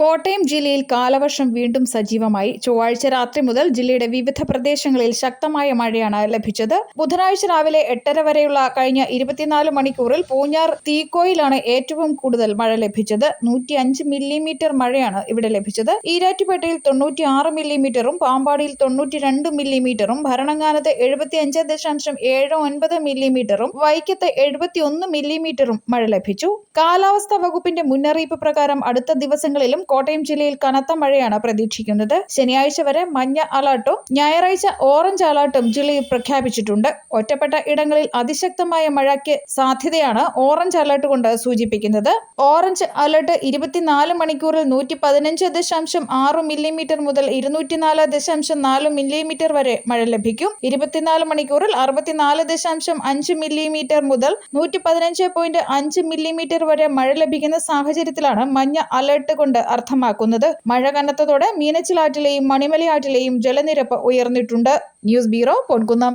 കോട്ടയം ജില്ലയിൽ കാലവർഷം വീണ്ടും സജീവമായി. ചൊവ്വാഴ്ച രാത്രി മുതൽ ജില്ലയുടെ വിവിധ പ്രദേശങ്ങളിൽ ശക്തമായ മഴയാണ് ലഭിച്ചത്. ബുധനാഴ്ച രാവിലെ എട്ടര വരെയുള്ള കഴിഞ്ഞ ഇരുപത്തിനാല് മണിക്കൂറിൽ പൂഞ്ഞാർ തീക്കോയിലാണ് ഏറ്റവും കൂടുതൽ മഴ ലഭിച്ചത്. നൂറ്റി അഞ്ച് മില്ലിമീറ്റർ മഴയാണ് ഇവിടെ ലഭിച്ചത്. ഈരാറ്റുപേട്ടയിൽ തൊണ്ണൂറ്റി ആറ് മില്ലിമീറ്ററും പാമ്പാടിയിൽ തൊണ്ണൂറ്റി രണ്ട് മില്ലിമീറ്ററും ഭരണങ്ങാനത്ത് എഴുപത്തി അഞ്ച് ദശാംശം ഏഴ് ഒൻപത് മില്ലിമീറ്ററും വൈക്കത്ത് എഴുപത്തി ഒന്ന് മില്ലിമീറ്ററും മഴ ലഭിച്ചു. കാലാവസ്ഥാ വകുപ്പിന്റെ മുന്നറിയിപ്പ് പ്രകാരം അടുത്ത ദിവസങ്ങളിലും കോട്ടയം ജില്ലയിൽ കനത്ത മഴയാണ് പ്രതീക്ഷിക്കുന്നത്. ശനിയാഴ്ച വരെ മഞ്ഞ അലർട്ടും ഞായറാഴ്ച ഓറഞ്ച് അലർട്ടും ജില്ലയിൽ പ്രഖ്യാപിച്ചിട്ടുണ്ട്. ഒറ്റപ്പെട്ട ഇടങ്ങളിൽ അതിശക്തമായ മഴയ്ക്ക് സാധ്യതയാണ് ഓറഞ്ച് അലർട്ട് കൊണ്ട് സൂചിപ്പിക്കുന്നത്. ഓറഞ്ച് അലർട്ട് ഇരുപത്തിനാല് മണിക്കൂറിൽ നൂറ്റി പതിനഞ്ച് ദശാംശം ആറ് മില്ലിമീറ്റർ മുതൽ ഇരുന്നൂറ്റിനാല് ദശാംശം നാല് മില്ലിമീറ്റർ വരെ മഴ ലഭിക്കും. ഇരുപത്തിനാല് മണിക്കൂറിൽ അറുപത്തിനാല് ദശാംശം അഞ്ച് മില്ലിമീറ്റർ മുതൽ നൂറ്റി പതിനഞ്ച് പോയിന്റ് അഞ്ച് മില്ലിമീറ്റർ വരെ മഴ ലഭിക്കുന്ന സാഹചര്യത്തിലാണ് മഞ്ഞ അലർട്ട് കൊണ്ട് അർത്ഥമാക്കുന്നത്. മഴ കനത്തതോടെ മീനച്ചിലാറ്റിലെയും മണിമലയാറ്റിലെയും ജലനിരപ്പ് ഉയർന്നിട്ടുണ്ട്. News bureau Ponkunnam.